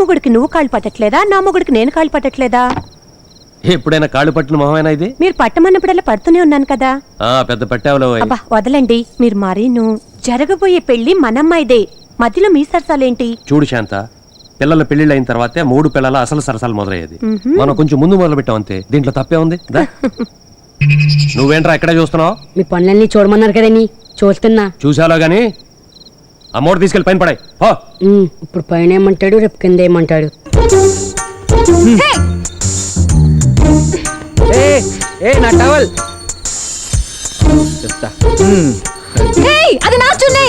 మొగుడికి నువ్వు కాళ్ళు పట్టట్లేదా? నా మొగుడికి నేను కాళ్ళు పట్టట్లేదా? ఎప్పుడైనా కాళ్ళు పట్టిన మొహమేనా ఇది? మీరు పట్టమన్నప్పుడల్లా పడుతూనే ఉన్నాను కదా. ఆ పెద్ద పెట్టావులో అబ్బా వదలండి. మీరు మరీను. జరగబోయే పెళ్ళి మనమ్మాయిదే. మధ్యలో మీ సరసాలేంటి? చూడు శాంత పిల్లల పెళ్ళిళ్ళు అయిన తర్వాతే మూడు పిల్లల అసలు సరసాలు మొదలయ్యేది. మనం కొంచెం ముందు మొదలు పెట్టాం అంతే. దీంట్లో తప్పే ఉంది? దా. నువ్వేంట్రా ఎక్కడే చూస్తున్నావు? మీ పనులన్నీ చూడమన్నారు కదండి చూస్తున్నా. చూసాలో గాని? ఆ మూడు తీసుకెళ్ళి పైన పడాయి. ఇప్పుడు పైన ఏమంటాడు రేపు కింద ఏమంటాడు? ఏ ఏ నా టవల్. చెప్తా. అది నా చున్నీ.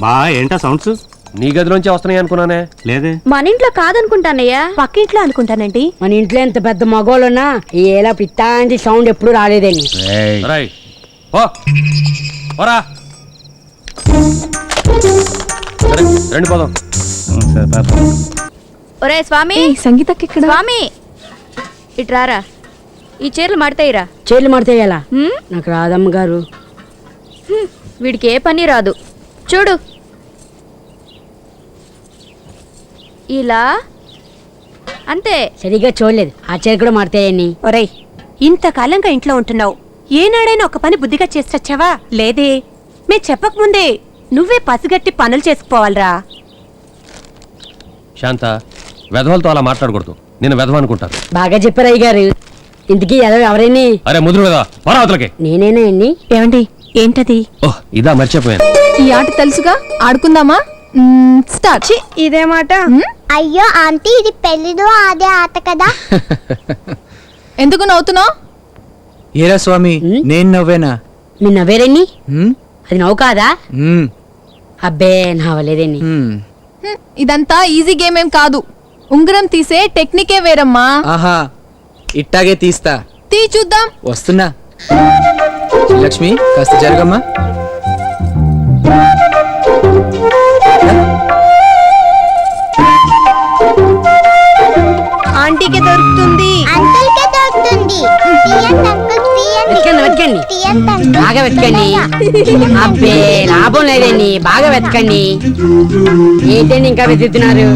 బా ఏంటా సౌండ్స్? నీ గదిలోంచి వస్తున్నాయి అనుకున్నానే. లేదే. మన ఇంట్లో కాదనుకుంటానయ్యా. పక్కింట్లో అనుకుంటానండి. మన ఇంట్లో ఎంత పెద్ద మగోళ్ళున్నా ఈ ఏలా పిత్తాంటి సౌండ్ ఎప్పుడు రాలేదండి రాయ్. ఓ ఓరా సరే రండి పోదాం. సరే పాప ఒరే స్వామి. సంగీతకి ఇక్కడ స్వామి. ఇట్రారా ఈ చీరలు మడతాయిరా. చేతులు మడితే ఎలా? హ్మ్? నాకు రాదమ్మ గారు. హ్మ్, వీడికి ఏ పని రాదు. చూడు. ఇలా. అంతే. సరిగ్గా చూడలేదు. ఆ చీర కూడా మడతాయని ఒరేయ్ ఇంతకాలంగా ఇంట్లో ఉంటున్నావు. ఏనాడైనా ఒక పని బుద్ధిగా చేసి చచ్చావా లేదే. మే చెప్పకముందే నువ్వే పసిగట్టి పనులు చేసుకుపోవాలిరా. శాంత వెధవలతో అలా మాట్లాడకూడదు. నేను వెధవ అనుకుంటాను. బాగా చెప్పారు గారు ఇంతకీ ఎవరు ఎవరైనా? అరే ముదురు వెధవ నేనేనా అండి ఏమండి ఏంటది? ఓహ్ ఇదా మర్చిపోయాను. ఈ ఆట తెలుసుగా? ఆడుకుందామా? స్టార్ట్. ఇదే మాట. అయ్యో ఆంటీ ఇది పెళ్ళిలో ఆడే ఆట కదా. ఎందుకు నవ్వుతున్నావు? ఏరా స్వామి? నేను నవ్వేనా? నవ్వేరండి మ్మ్? అది నవ్వు కాదా. అబ్బే నవ్వలేదండి మ్మ్. ఇదంతా ఈజీ గేమ్ ఏం కాదు. ఉంగరం తీసే టెక్నికే వేరమ్మా. ఆహా ఇట్టాగే తీస్తా. తీ చూద్దాం. వస్తున్నా. లక్ష్మి కాస్త జరగమ్మా. బాగా వెతకండి అబ్బే లాభం లేదండి. బాగా వెతకండి ఏంటండి ఇంకా వెతుకుతున్నారు?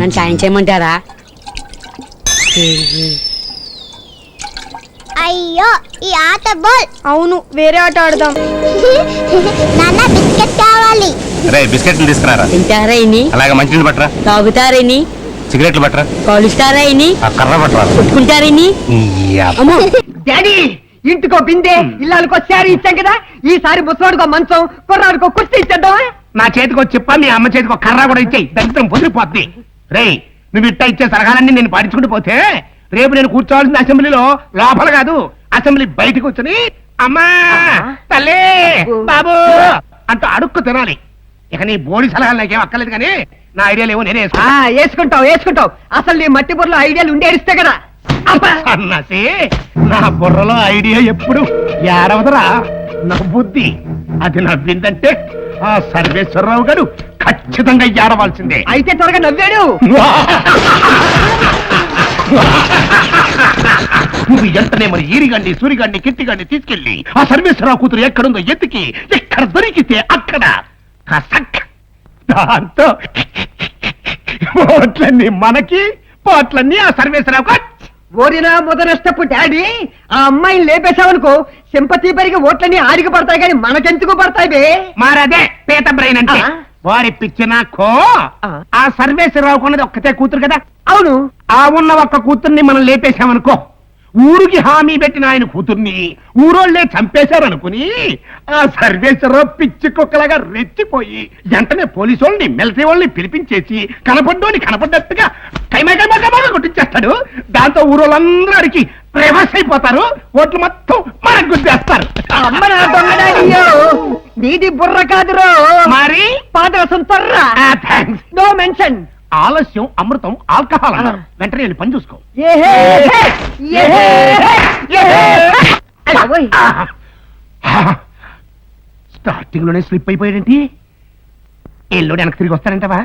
నన్ను సాయం చేయమంటారా? అయ్యో ఈ ఆట బాల్. అవును వేరే ఆట ఆడదాం. నాన్న బిస్కెట్ కావాలి. రే బిస్కెట్లు తీసుకురారా? తింటారా ఇని అలాగే మంచినీళ్ళు పట్టరా. తాగుతారా ఇని సిగరెట్లు పట్టరా. కాలుస్తారా ఇని ఆ కర్ర పట్టరా. కొట్టుకుంటారా ఇని. అమ్మో. డాడీ! ఇంటికో బిందె ఇల్లాలకో శారీ ఇచ్చాం కదా ఈసారి ముసలాడుకో మంచం కుర్రాడికో కుర్చీ ఇచ్చేద్దాం నా చేతికి చెప్ప మీ అమ్మ చేతికి కర్ర కూడా ఇచ్చేయి దరిద్రం పొదిరిపోద్ది రేయ్ నువ్వు ఇట్ట ఇచ్చే సలహాలన్నీ నేను పాటించుకుంటూ పోతే రేపు నేను కూర్చోవాల్సిన అసెంబ్లీలో లోపల కాదు అసెంబ్లీ బయటకు కూర్చొని అమ్మా తల్లి బాబు. అంటూ అడుక్కు తినాలి. ఇక నీ బోడి సలహాలు నాకేం అక్కర్లేదు కానీ నా ఐడియాలు ఏవో నేనే వేసుకుంటావు వేసుకుంటావు. అసలు నీ మట్టి బుర్రలో ఐడియాలు ఉండేరిస్తే కదా. అబ్బా! సన్నాసి నా బుర్రలో ఐడియా ఎప్పుడు ఏడవదరా? నా బుద్ధి. అది నవ్విందంటే ఆ సర్వేశ్వరరావు గారు ఖచ్చితంగా ఏడవలసిందే. అయితే త్వరగా నవ్వాడు. నువ్వు వెంటనే మరి ఈరిగండి సూరిగండి కిట్టిగండి తీసుకెళ్ళి ఆ సర్వేశ్వరరావు కూతురు ఎక్కడుందో ఎత్తికి ఎక్కడ దొరికితే అక్కడ దాంతో ఓట్లన్నీ మనకి పోట్లన్నీ ఆ సర్వేశ్వరరావు ఓరినా మొదనష్టపు డాడీ ఆ అమ్మాయిని లేపేశావనుకో సింపతి పెరిగి ఓట్లన్నీ ఆడికి పడతాయి కానీ మనకెందుకు పడతాయి బే? మారదే పేత బ్రెయిన్ అంటే. ఆ? వారి పిచ్చినాకో ఆ. ఆ సర్వేశ్వరరావు కొన్నది ఒక్కతే కూతురు కదా? అవును. ఆ ఉన్న ఒక్క కూతుర్ని మనం లేపేశామనుకో ఊరికి హామీ పెట్టిన ఆయన కూతుర్ని ఊరోళ్ళే చంపేశారనుకుని ఆ సర్వేశ్వరరావు పిచ్చి కుక్కలాగా రెచ్చిపోయి వెంటనే పోలీసు వాళ్ళని మిలిటరీ వాళ్ళని పిలిపించేసి కనపడ్డోని కనపడ్డట్టుగా కైమా కైమా కైమాగా కొట్టించేస్తాడు. దాంతో ఊరోళ్ళందరూ అడిగి రివర్స్ అయిపోతారు. ఓట్లు మొత్తం మనకు గుద్దేస్తారు. నీది బుర్ర కాదురో! మరి? పాదరసం తొర్రా! థ్యాంక్స్ నో మెన్షన్ ఆలస్యం అమృతం ఆల్కహాల్ అన్నారు. వెంటనే వెళ్ళి పని చూసుకో. స్టార్టింగ్లోనే స్లిప్ అయిపోయాడేంటి? ఎల్లుడు వెనక్కి తిరిగి వస్తానంటవా?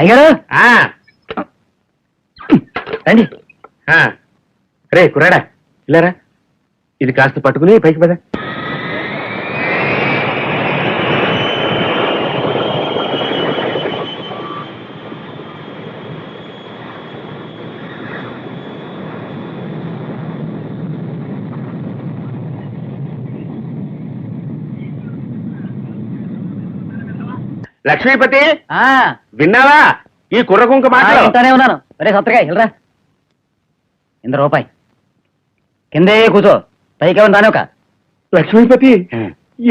అయ్యారు రండి. రే కురాడా ఇలారా ఇది కాస్త పట్టుకుని పైకి పద. లక్ష్మీపతి? విన్నావా? ఈ కుర్ర కుంక మాటలు? ఇంటానే ఉన్నాను. ఒరే సత్తగా వెళ్ళరా. ఇంత రూపాయి. కిందే కూర్చో. పైకి ఏమన్నా రానివ్వక. లక్ష్మీపతి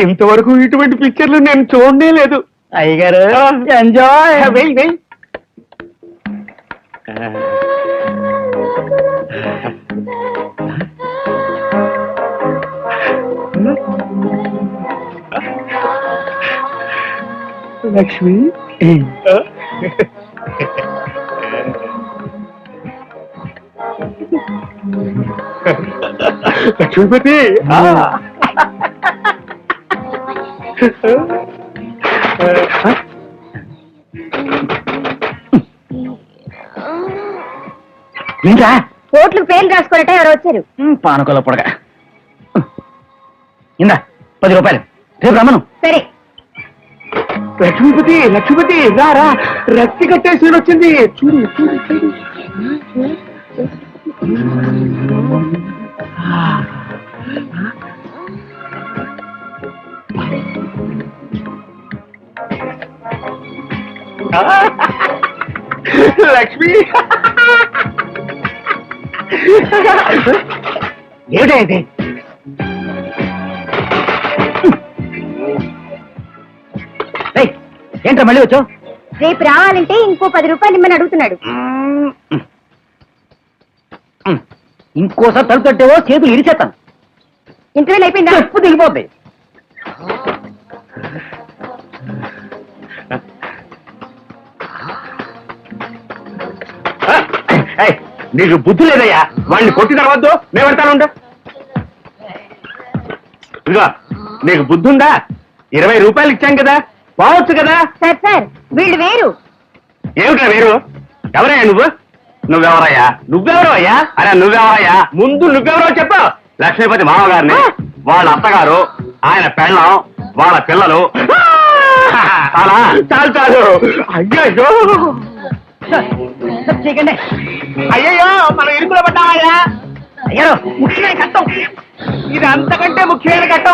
ఇంతవరకు ఇటువంటి పిక్చర్లు నేను చూడనే లేదు అయ్యగారు ఎంజాయ్. వెయ్, లక్ష్మి లక్ష్మీపతి ఆ. ఏంట్రా? ఓట్లు పేర్లు రాసుకోరట ఎవరు వచ్చారు. పానకొల్ల పొడగ ఇందా పది రూపాయలు. రేపు రమ్మను. సరే. లక్ష్మీపతి లక్ష్మీపతి రా రా రక్తి కట్టేసి వచ్చింది. చూడు చూడు చూడు. లక్ష్మి. ఏమిటా ఇది? ఏంట్రా మళ్ళీ వచ్చావు? రేపు రావాలంటే ఇంకో పది రూపాయలు ఇమ్మని అడుగుతున్నాడు. ఇంకోసారి తలుపు తట్టేవో చేతులు ఇరిచేస్తాను ఇంటర్వ్యూలు అయిపోయిందా? తప్పు దిగిపోద్ది. నీకు బుద్ధి లేదయ్యా. వాడిని కొట్టి తర్వద్దు మేము పెడతాను ఉండు. ఇదిగో నీకు బుద్ధి ఉందా? ఇరవై రూపాయలు ఇచ్చాం కదా పోవచ్చు కదా? సార్ సార్ వీళ్ళు వేరు. ఏమిట్రా వేరు? ఎవరయ్యా నువ్వు? నువ్వెవరయ్యా? నువ్వెవరు అయ్యా? అరే నువ్వెవరయ్యా? ముందు నువ్వెవరో చెప్పు. లక్ష్మీపతి మామగారిని వాళ్ళ అత్తగారు ఆయన పెళ్ళం వాళ్ళ పిల్లలు. చాలా చాలు చాలు. అయ్యో అయ్యయ్యో మనం ఇరుకులో పడ్డామయ్యా. అయ్యారు ముఖ్యమైన కట్టం. ఇది అంతకంటే ముఖ్యమైన ఘట్టం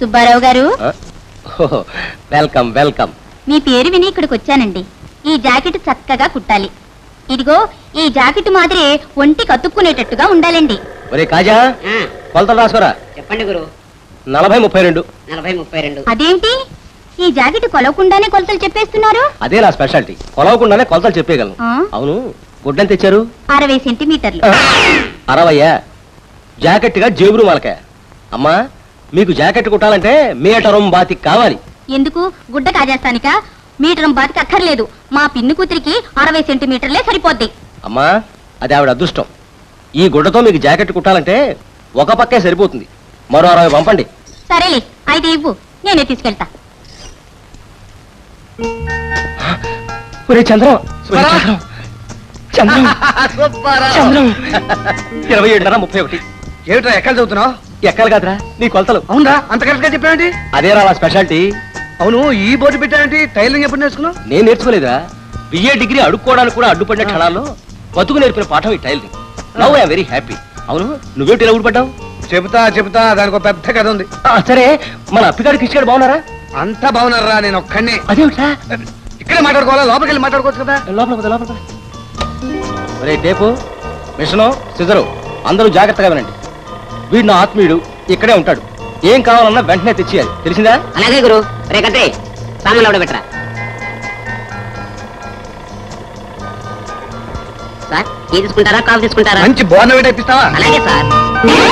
సుబ్బారావు గారు. Welcome welcome. మీ పేరు విని ఇక్కడికి వచ్చానండి. ఈ జాకెట్ చక్కగా కుట్టాలి. ఇదిగో ఈ జాకెట్ మాదిరి ఒంటి కతుక్కునేటట్టుగా ఉండాలండి. ఒరే కాజా కొలతలు రాసుకోరా? చెప్పండి గురు. నలభై ముప్పై రెండు. నలభై ముప్పై రెండు. అదేంటి? ఈ జాకెట్ కొలవకుండానే కొలతలు చెప్పేస్తున్నారు? అదే నా స్పెషాలిటీ. కొలవకుండానే కొలతలు చెప్పేయగలను. ఆ? అవును గుడ్డని తెచ్చారు అరవై సెంటీమీటర్లు. అరవయ్యా. జాకెట్గా జేబురు మాలక అమ్మా మీకు జాకెట్ కుట్టాలంటే మీటరం బాతి కావాలి. ఎందుకు? గుడ్డ కాజేస్తానిక? మీటరం బాతికి అక్కర్లేదు. మా పిన్ని కూతురికి అరవై సెంటీమీటర్లే సరిపోద్ది. అమ్మా అది ఆవిడ అదృష్టం. ఈ గుడ్డతో మీకు జాకెట్ కుట్టాలంటే ఒక పక్కే సరిపోతుంది. మరో అరవై పంపండి. సరేలే అయితే ఇవ్వు. నేనే తీసుకెళ్తా. ఒరే చంద్రం. ఒరే చంద్రం. చంద్రం. చంద్రం. ఇరవై ఏడున్నర ముప్పై ఒకటి. ఏమిట్రా ఎక్కడ చదువుతున్నావు? ఎక్కలు కాదురా. నీ కొలతలు. అవునరా అంత కరెక్ట్గా చెప్పావేంటి? అదేరా నా స్పెషాలిటీ అవును ఈ బోర్డు పెట్టావేంటి? టైలరింగ్ ఎప్పుడు నేర్చుకున్నావు? నేను నేర్చుకోలేదా బిఏ డిగ్రీ అడుక్కోవడానికి కూడా అడ్డుపడిన క్షణాల్లో బతుకు నేర్పిన పాఠం ఈ tailoring. Now I'm very happy అవును నువ్వేంటి ఇలా ఊడిపడ్డావు? చెబుతా చెబుతా దానికి పెద్ద కథ ఉంది. ఆ, సరే మన అప్పిగాడు కిష్గాడు బాగున్నారా? అంతా బాగున్నారా నేను ఒక్కడిని. అదేమిటా ఇక్కడే మాట్లాడుకోవాలా? లోపలికి వెళ్ళి మాట్లాడుకోవచ్చు కదా? లోపల పద, లోపల పద. ఒరే టేపు మిషను సిజరు అందరూ జాగ్రత్తగా వినండి. వీడు నా ఆత్మీయుడు ఇక్కడే ఉంటాడు. ఏం కావాలన్నా వెంటనే తెచ్చేయాలి. తెలిసిందా? అలాగే గురు. రే కత్తి సామాన్లు సార్ టీ తీసుకుంటారా కాఫీ తీసుకుంటారా? మంచి బోర్నవేట ఇప్పిస్తావా అలాగే సార్.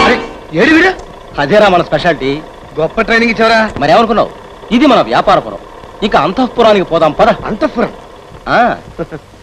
అరే, ఏడు వీడు? అదేరా మన స్పెషాలిటీ. గొప్ప ట్రైనింగ్ ఇచ్చావరా. మరి ఏమనుకున్నావు ఇది మన వ్యాపారపురం. ఇక అంతఃపురానికి పోదాం పద. అంతఃపురం? ఆ.